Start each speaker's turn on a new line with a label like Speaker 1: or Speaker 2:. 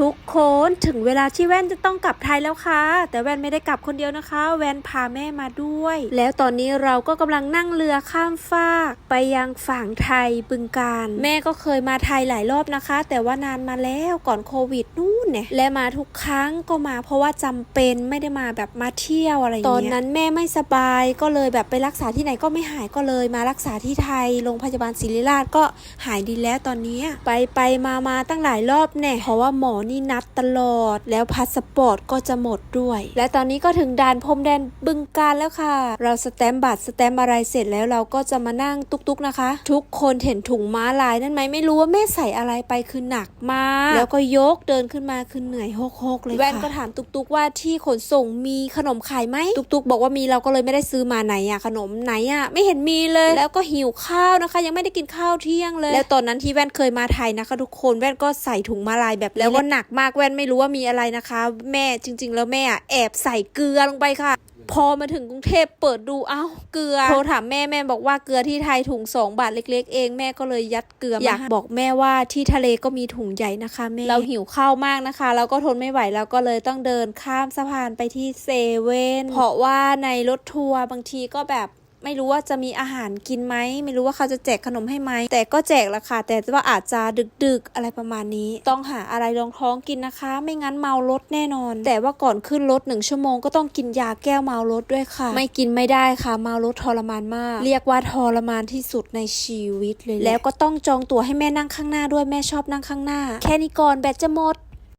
Speaker 1: ทุกคนถึงเวลาที่แว่นจะต้องกลับไทยแล้วค่ะ แต่แว่นไม่ได้กลับคนเดียวนะคะ แว่นพาแม่มาด้วย แล้วตอนนี้เราก็กำลังนั่งเรือข้ามฟาก ไปยังฝั่งไทยบึงการ แม่ก็เคยมาไทยหลายรอบนะคะ แต่ว่านานมาแล้วก่อนโควิดนู้น เนี่ยและมาทุกครั้งก็มาเพราะว่าจำเป็นไม่ได้มาแบบมาเที่ยวอะไรอย่างเงี้ยตอนนั้นแม่ไม่สบายก็เลยแบบไปรักษาที่ไหนก็ไม่หายก็เลย มารักษาที่ไทยโรงพยาบาลศิริราชก็หายดีแล้วตอนเนี้ยไปไปมามาตั้งหลายรอบแน่เพราะว่าหมอนี่นัดตลอด แล้วพาสปอร์ตก็จะหมดด้วย และตอนนี้ก็ถึงด่านพรมแดนบึงการแล้วค่ะ เราสแตมป์บัตรสแตมป์อะไรเสร็จแล้วเราก็จะมานั่งตุกๆนะคะ ทุกคนเห็นถุงม้าลายนั่นไหมไม่รู้ว่าแม่ใส่อะไรไปคือหนักมาก แล้วก็ยกเดินขึ้นมาคือเหนื่อยโฮกๆเลยค่ะแว่นก็ถามตุกๆว่าที่ขนส่งมีขนมขายไหมตุกๆบอกว่ามีเราก็เลยไม่ได้ซื้อมาไหนอะขนมไหนอะไม่เห็นมีเลย แล้วก็หิวข้าวนะคะ ยังไม่ได้กินข้าวเที่ยงเลย แล้วตอนนั้นที่แว่นเคยมาไทยนะคะทุกคนแว่นก็ใส่ถุงมาลายแบบแล้วก็หนักมากแว่นไม่รู้ว่ามีอะไรนะคะ แม่จริง ๆ แล้วแม่อะแอบใส่เกลือลงไปค่ะ พอมาถึงกรุงเทพเปิดดูเอ้าเกลือโทรถามแม่แม่บอกว่าเกลือที่ไทยถุง2บาทเล็ก ๆ เองแม่ก็เลยยัดเกลือมาอยากบอกแม่ว่าที่ทะเลก็มีถุงใหญ่นะคะแม่เราหิวข้าวมากนะคะ เราก็ทนไม่ไหวแล้วก็เลยต้องเดินข้ามสะพานไปที่เซเว่นเพราะว่าในรถทัวร์บางทีก็แบบ ไม่รู้ว่าจะมีอาหารกินไหม ไม่รู้ว่าเขาจะแจกขนมให้ไหม แต่ก็แจกละค่ะ แต่ว่าอาจจะดึกๆอะไรประมาณนี้ ต้องหาอะไรรองท้องกินนะคะ ไม่งั้นเมารถแน่นอน แต่ว่าก่อนขึ้นรถหนึ่งชั่วโมงก็ต้องกินยาแก้วเมารถด้วยค่ะ ไม่กินไม่ได้ค่ะ เมารถทรมานมาก เรียกว่าทรมานที่สุดในชีวิตเลยแหละแล้วก็ต้องจองตั๋วให้แม่นั่งข้างหน้าด้วย แม่ชอบนั่งข้างหน้า แค่นี้ก่อนแบตจะหมด